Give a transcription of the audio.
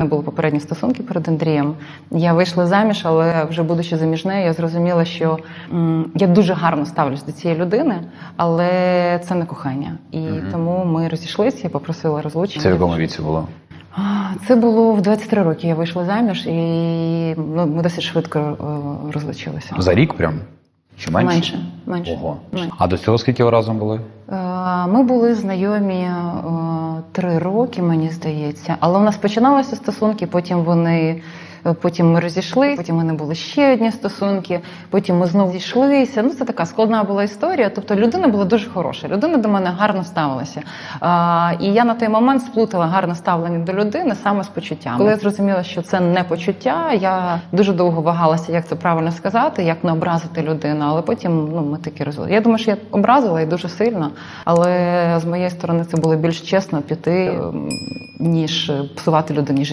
Не було попередні стосунки перед Андрієм. Я вийшла заміж, але вже будучи заміжнею, я зрозуміла, що м, я дуже гарно ставлюсь до цієї людини, але це не кохання. І тому ми розійшлися, я попросила розлучення. Це в якому віці було? А, Це було в 23 роки. Я вийшла заміж, і ну, ми досить швидко е, розлучилися. За рік прям? Чи менше? Менше, менше. Ого. Менше. А до цього скільки ви разом були? Е, Ми були знайомі е, три роки, мені здається. Але у нас починалися стосунки, потім вони. Е, Потім ми розійшли, потім у мене були ще одні стосунки, потім ми знову зійшлися. Ну, це така складна була історія. Тобто людина була дуже хороша. Людина до мене гарно ставилася. А, і я на той момент сплутала гарне ставлення до людини саме з почуттями. Коли я зрозуміла, що це не почуття, я дуже довго вагалася, як це правильно сказати, як не образити людину. Але потім ну, ми такі розвели. Я думаю, що я образила і дуже сильно, але з моєї сторони це було більш чесно піти, ем, ніж псувати людині життя.